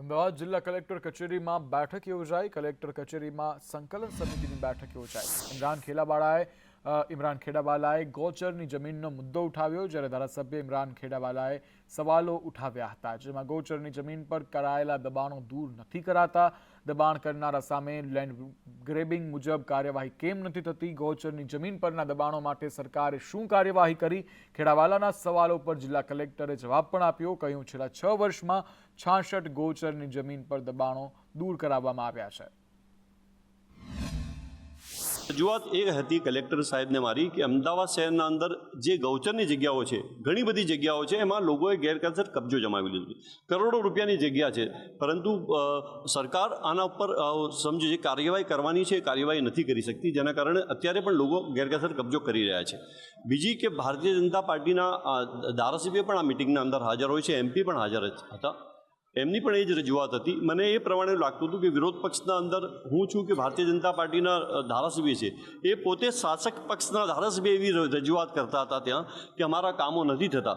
અમદાવાદ જિલ્લા કલેક્ટર કચેરીમાં બેઠક યોજાઈ. કલેક્ટર કચેરીમાં સંકલન સમિતિની બેઠક યોજાઈ. ઇમરાન ખેડાવાલાએ અ, ઇમરાન ખેડાવાલાએ ગોચરની જમીનનો મુદ્દો ઉઠાવ્યો જ્યારે ધારાસભ્ય ઇમરાન ખેડાવાલાએ સવાલો ઉઠાવ્યા હતા, જેમાં ગોચરની જમીન પર કરાયેલા દબાણો દૂર નથી કરાતા. દબાણ કરનારા સામે લેન્ડ ગ્રેબિંગ મુજબ કાર્યવાહી કેમ નથી થતી? ગોચરની જમીન પરના દબાણો માટે સરકારે શું કાર્યવાહી કરી? ખેડાવાલાના સવાલો પર જિલ્લા કલેક્ટરે જવાબ પણ આપ્યો. કહ્યું, છેલ્લા છ વર્ષમાં છાસઠ ગોચરની જમીન પર દબાણો દૂર કરાવવામાં આવ્યા છે. રજૂઆત એ હતી કલેક્ટર સાહેબને મારી કે અમદાવાદ શહેરના અંદર જે ગૌચરની જગ્યાઓ છે, ઘણી બધી જગ્યાઓ છે, એમાં લોકોએ ગેરકાયદેસર કબજો જમાવી લીધો કરોડો રૂપિયાની જગ્યા છે, પરંતુ સરકાર આના ઉપર સમજો જે કાર્યવાહી કરવાની છે એ કાર્યવાહી નથી કરી શકતી, જેના કારણે અત્યારે પણ લોકો ગેરકાયદેસર કબજો કરી રહ્યા છે. બીજી કે ભારતીય જનતા પાર્ટીના ધારાસભ્ય પણ આ મિટિંગના અંદર હાજર હોય છે એમપી પણ હાજર હતા. એમની પણ એ જ રજૂઆત હતી. મને એ પ્રમાણે લાગતું હતું કે વિરોધ પક્ષના અંદર હું છું કે ભારતીય જનતા પાર્ટીના ધારાસભ્ય છે. એ પોતે શાસક પક્ષના ધારાસભ્ય એવી રજૂઆત કરતા હતા ત્યાં કે અમારા કામો નથી થતા.